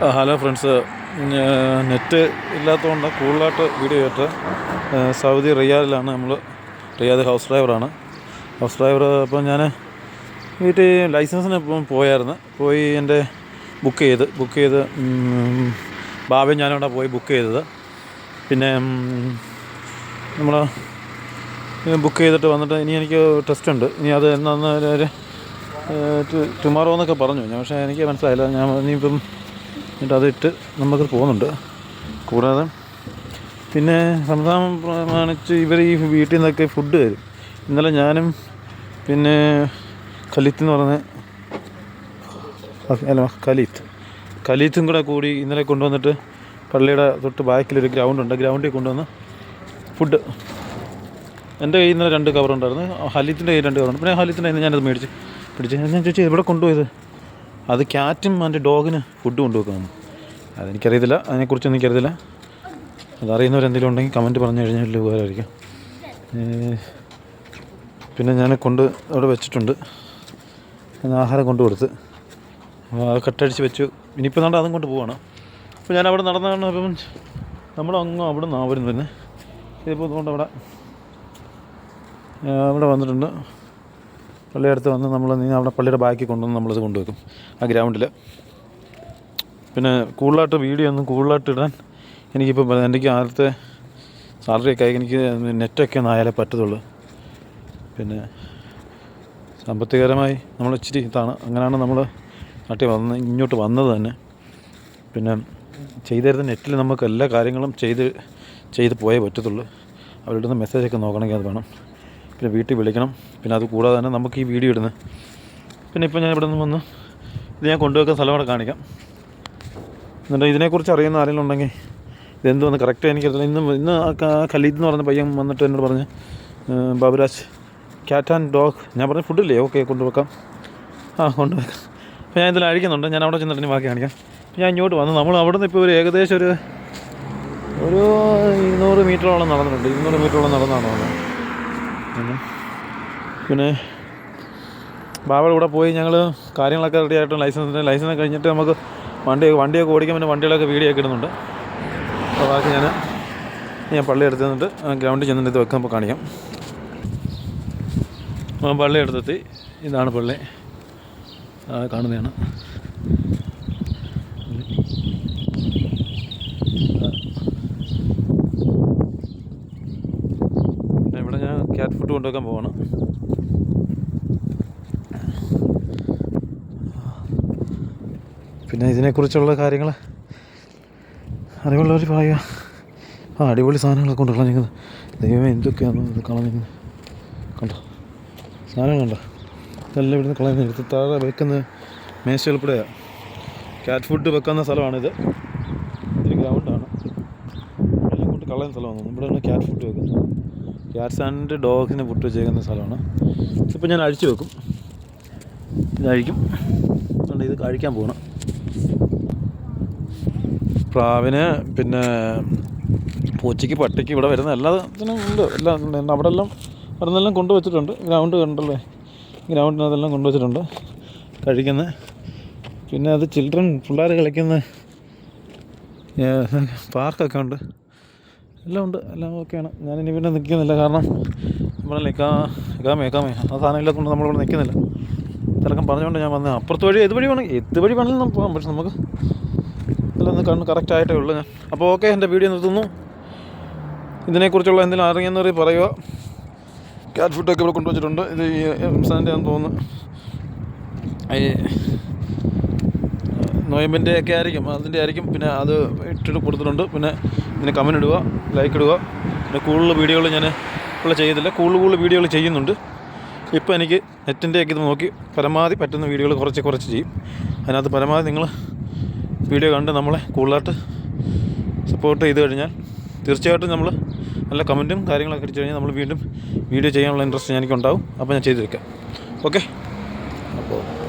Hello friends. Net ഇല്ലാത്തതുകൊണ്ട് കൂടുതലായിട്ട് video ആയിട്ട് സൗദി റിയാദിലാണ് നമ്മൾ റിയാദ് ഹൗസ് ഡ്രൈവറാണ്. ഹൗസ് ഡ്രൈവർ അപ്പോൾ ഞാൻ വീട്ടിൽ ലൈസൻസിന് ഇപ്പം പോയായിരുന്നു. പോയി എന്റെ ബുക്ക് ചെയ്ത് ബുക്ക് ചെയ്ത് ബാബയും ഞാനവിടെ പോയി ബുക്ക് ചെയ്തത്. പിന്നെ നമ്മൾ ബുക്ക് ചെയ്തിട്ട് വന്നിട്ട് ഇനി എനിക്ക് ടെസ്റ്റ് ഉണ്ട് ഇനി അത് എന്നാന്ന് ടുമാറോ എന്നൊക്കെ പറഞ്ഞു. ഞാൻ പക്ഷേ എനിക്ക് മനസ്സിലായില്ല. ഞാൻ ഇനിയിപ്പം എന്നിട്ട് അതിട്ട് നമുക്ക് പോകുന്നുണ്ട്. കൂടാതെ പിന്നെ സംസാരം പ്രമാണിച്ച് ഇവർ ഈ വീട്ടിൽ നിന്നൊക്കെ ഫുഡ് തരും. ഇന്നലെ ഞാനും പിന്നെ കലിത്ത് എന്ന് പറഞ്ഞ അല്ല കലീത്ത് കലീത്തും കൂടെ കൂടി ഇന്നലെ കൊണ്ടുവന്നിട്ട് പള്ളിയുടെ തൊട്ട് ബാക്കിലൊരു ഗ്രൗണ്ടുണ്ട് ഗ്രൗണ്ടിൽ കൊണ്ടുവന്ന് ഫുഡ് എന്റെ കയ്യിൽ നിന്ന് രണ്ട് കവറുണ്ടായിരുന്നു ഹലീത്തിന്റെ കയ്യിൽ രണ്ട് കവറുണ്ട് പിന്നെ ഹലീത്തിന്റെ കയ്യിൽ നിന്ന് ഞാനത് മേടിച്ച് പിടിച്ച്. ഞാൻ ചോദിച്ചു എവിടെ കൊണ്ടുപോയത്? അത് ക്യാറ്റും അതിന്റെ ഡോഗിന് ഫുഡ് കൊണ്ടുവെക്കുന്നു അതെനിക്കറിയത്തില്ല. അതിനെക്കുറിച്ചൊന്നും എനിക്കറിയത്തില്ല. അതറിയുന്നവരെന്തെങ്കിലും ഉണ്ടെങ്കിൽ കമന്റ് പറഞ്ഞു കഴിഞ്ഞാൽ വലിയ ഉപകാരമായിരിക്കും. പിന്നെ ഞാൻ കൊണ്ട് അവിടെ വെച്ചിട്ടുണ്ട്. ഞാൻ ആഹാരം കൊണ്ടു കൊടുത്ത്. കട്ടടിച്ച് വെച്ചു. ഇനിയിപ്പോൾ നട അതും കൊണ്ട് പോവാണ്. അപ്പോൾ ഞാൻ അവിടെ നടന്നാണ് അപ്പം നമ്മൾ അങ്ങ് അവിടെ നിന്ന് വരുന്നത്. തന്നെ ഇതിപ്പോൾ അതുകൊണ്ട് അവിടെ അവിടെ വന്നിട്ടുണ്ട്. പള്ളിയടുത്ത് വന്ന് നമ്മൾ നീ അവിടെ പള്ളിയുടെ ബാക്കി കൊണ്ടുവന്ന് നമ്മളത് കൊണ്ടുവെക്കും ആ ഗ്രൗണ്ടിൽ പിന്നെ കൂടുതലായിട്ട് വീഡിയോ ഒന്നും കൂടുതലായിട്ട് ഇടാൻ എനിക്കിപ്പോൾ എന്റെ ആദ്യത്തെ സാലറി ഒക്കെ ആയി എനിക്ക് നെറ്റൊക്കെ ഒന്ന് ആയാലേ പറ്റത്തുള്ളൂ. പിന്നെ സാമ്പത്തികപരമായി നമ്മൾ ഇച്ചിരി ഇതാണ് അങ്ങനെയാണ് നമ്മൾ നാട്ടിൽ വന്ന് ഇങ്ങോട്ട് വന്നത് തന്നെ. പിന്നെ ചെയ്തിരുന്ന നെറ്റിൽ നമുക്ക് എല്ലാ കാര്യങ്ങളും ചെയ്ത് ചെയ്ത് പോയേ പറ്റത്തുള്ളൂ. അവരിടുന്ന മെസ്സേജൊക്കെ നോക്കണമെങ്കിൽ അത് വേണം. പിന്നെ വീട്ടിൽ വിളിക്കണം. പിന്നെ അത് കൂടാതെ തന്നെ നമുക്ക് ഈ വീഡിയോ ഇടുന്നത്. പിന്നെ ഇപ്പോൾ ഞാൻ ഇവിടെ നിന്ന് വന്ന് ഇത് ഞാൻ കൊണ്ടുവെക്കുന്ന സ്ഥലം അവിടെ കാണിക്കാം. എന്നിട്ട് ഇതിനെക്കുറിച്ച് അറിയുന്ന ആരെങ്കിലും ഉണ്ടെങ്കിൽ ഇതെന്തോന്ന് കറക്റ്റ് എനിക്കറിയില്ല ഇന്ന് ഇന്ന് ഖലീദ് എന്ന് പറഞ്ഞ പയ്യൻ വന്നിട്ട് എന്നോട് പറഞ്ഞ് "ഏഹ് ബാബുരാജ് ക്യാറ്റ് ആൻഡ് ഡോഗ് ഞാൻ പറഞ്ഞ ഫുഡില്ലേ ഓക്കെ കൊണ്ടുവെക്കാം. ആ കൊണ്ടുവെക്കാം. അപ്പോൾ ഞാൻ ഇതിൽ അഴിക്കുന്നുണ്ട്. ഞാൻ അവിടെ ചെന്നിട്ട് ബാക്കി കാണിക്കാം. ഞാൻ ഇങ്ങോട്ട് വന്നു. നമ്മൾ അവിടെ നിന്ന് ഇപ്പോൾ ഒരു ഏകദേശം ഒരു ഒരു ഇരുന്നൂറ് മീറ്ററോളം നടന്നിട്ടുണ്ട്. ഇരുന്നൂറ് മീറ്ററോളം നടന്നാണ് വന്നത്. പിന്നെ ബാബയുടെ കൂടെ പോയി ഞങ്ങൾ കാര്യങ്ങളൊക്കെ റെഡി ആയിട്ട് ലൈസൻസിന്റെ ലൈസൻസ് കഴിഞ്ഞിട്ട് നമുക്ക് വണ്ടി വണ്ടിയൊക്കെ ഓടിക്കാൻ പിന്നെ വണ്ടികളൊക്കെ വീഡിയോ ഒക്കെ ഇടുന്നുണ്ട്. അപ്പോൾ ബാക്കി ഞാൻ ഞാൻ പള്ളി എടുത്ത് നിന്നിട്ട് ഗ്രൗണ്ടിൽ ചെന്നിട്ട് വെക്കുമ്പോൾ കാണിക്കാം. ആ പള്ളി എടുത്തെത്തി ഇതാണ് പള്ളി. കാണുന്നതാണ് പിന്നെ ഇവിടെ ഫുഡ് കൊണ്ടുവെക്കാൻ പോവാണ്. പിന്നെ ഇതിനെക്കുറിച്ചുള്ള കാര്യങ്ങൾ അറിവുള്ളവർ പറയുക. ആ അടിപൊളി സാധനങ്ങളൊക്കെ കൊണ്ട് കളഞ്ഞിരിക്കുന്നത് ദൈവം എന്തൊക്കെയാണ് ഇത് കളഞ്ഞിരിക്കുന്നത് കണ്ടോ? സാധനം കണ്ടോ? ഇതെല്ലാം ഇവിടുന്ന് കളയുന്നത് എടുത്ത് താഴെ വെക്കുന്ന മേശയിൽപ്പെടെയാണ് കാറ്റ് ഫുഡ് വെക്കുന്ന സ്ഥലമാണിത്. ഇതൊരു ഗ്രൗണ്ടാണ് എല്ലാം കൊണ്ട് കളയുന്ന സ്ഥലമാണ്. ഇവിടെ കാറ്റ് ഫുഡ് വെക്കുന്നത്. ക്യാറ്റ്സ് ആൻഡ് ഡോഗ്സിന് പുട്ട് വെച്ചേക്കുന്ന സ്ഥലമാണ്. ഇപ്പം ഞാൻ അഴിച്ചു വെക്കും. ഇത് അഴിക്കും. അതുകൊണ്ട് ഇത് കഴിക്കാൻ പോകണം പ്രാവിന് പിന്നെ പൂച്ചയ്ക്ക് പട്ടിക്ക് ഇവിടെ വരുന്ന എല്ലാ ഇതിനും ഉണ്ട്. എല്ലാം അവിടെ എല്ലാം വരുന്നെല്ലാം കൊണ്ടുവച്ചിട്ടുണ്ട് ഗ്രൗണ്ട് കണ്ടല്ലേ? ഗ്രൗണ്ടിനകത്തെല്ലാം കൊണ്ടുവച്ചിട്ടുണ്ട് കഴിക്കുന്ന. പിന്നെ അത് ചിൽഡ്രൻ പിള്ളേർ കളിക്കുന്ന പാർക്കൊക്കെ ഉണ്ട്. എല്ലാം ഉണ്ട് എല്ലാം ഓക്കെയാണ് ഞാനിനി പിന്നെ നിൽക്കുന്നില്ല. കാരണം ഇവിടെ നിൽക്കാ നിൽക്കാമേ നിൽക്കാമേ ആ സാധനമില്ല കൊണ്ട് നമ്മളിവിടെ നിൽക്കുന്നില്ല. തിരക്കം പറഞ്ഞുകൊണ്ട് ഞാൻ വന്നത് അപ്പുറത്ത് വഴി ഏത് വഴി വേണമെങ്കിൽ ഏത് വഴി വേണമെങ്കിലും പോകാം. പക്ഷെ നമുക്ക് എല്ലാം ഒന്ന് കണ്ണ് കറക്റ്റ് ആയിട്ടേ ഉള്ളൂ ഞാൻ. അപ്പോൾ ഓക്കെ എന്റെ വീഡിയോ നിർത്തുന്നു. ഇതിനെക്കുറിച്ചുള്ള എന്തെങ്കിലും അറിയുന്നവർ പറയുക. ക്യാറ്റ് ഫുഡൊക്കെ ഇവിടെ കൊണ്ടുവച്ചിട്ടുണ്ട്. ഇത് ഈ എംസാന്റെ ആണെന്ന് തോന്നുന്നു. നോയമ്പിന്റെ ഒക്കെ ആയിരിക്കും അതിന്റെ ആയിരിക്കും. പിന്നെ അത് ഇട്ടിട്ട് കൊടുത്തിട്ടുണ്ട്. പിന്നെ ഇതിന് കമന്റ് ഇടുക ലൈക്ക് ഇടുക. പിന്നെ കൂടുതൽ വീഡിയോകൾ ഞാൻ ഇപ്പോൾ ചെയ്തില്ല കൂടുതൽ കൂടുതൽ വീഡിയോകൾ ചെയ്യുന്നുണ്ട്. ഇപ്പോൾ എനിക്ക് നെറ്റിന്റെ ഒക്കെ ഇത് നോക്കി പരമാവധി പറ്റുന്ന വീഡിയോകൾ കുറച്ച് കുറച്ച് ചെയ്യും. അതിനകത്ത് പരമാവധി നിങ്ങൾ വീഡിയോ കണ്ട് നമ്മളെ കൂടുതലായിട്ട് സപ്പോർട്ട് ചെയ്ത് കഴിഞ്ഞാൽ തീർച്ചയായിട്ടും നമ്മൾ നല്ല കമന്റും കാര്യങ്ങളൊക്കെ അടിച്ചു കഴിഞ്ഞാൽ നമ്മൾ വീണ്ടും വീഡിയോ ചെയ്യാനുള്ള ഇൻട്രസ്റ്റ് എനിക്കുണ്ടാവും അപ്പോൾ ഞാൻ ചെയ്തു വെക്കാം ഓക്കെ അപ്പോൾ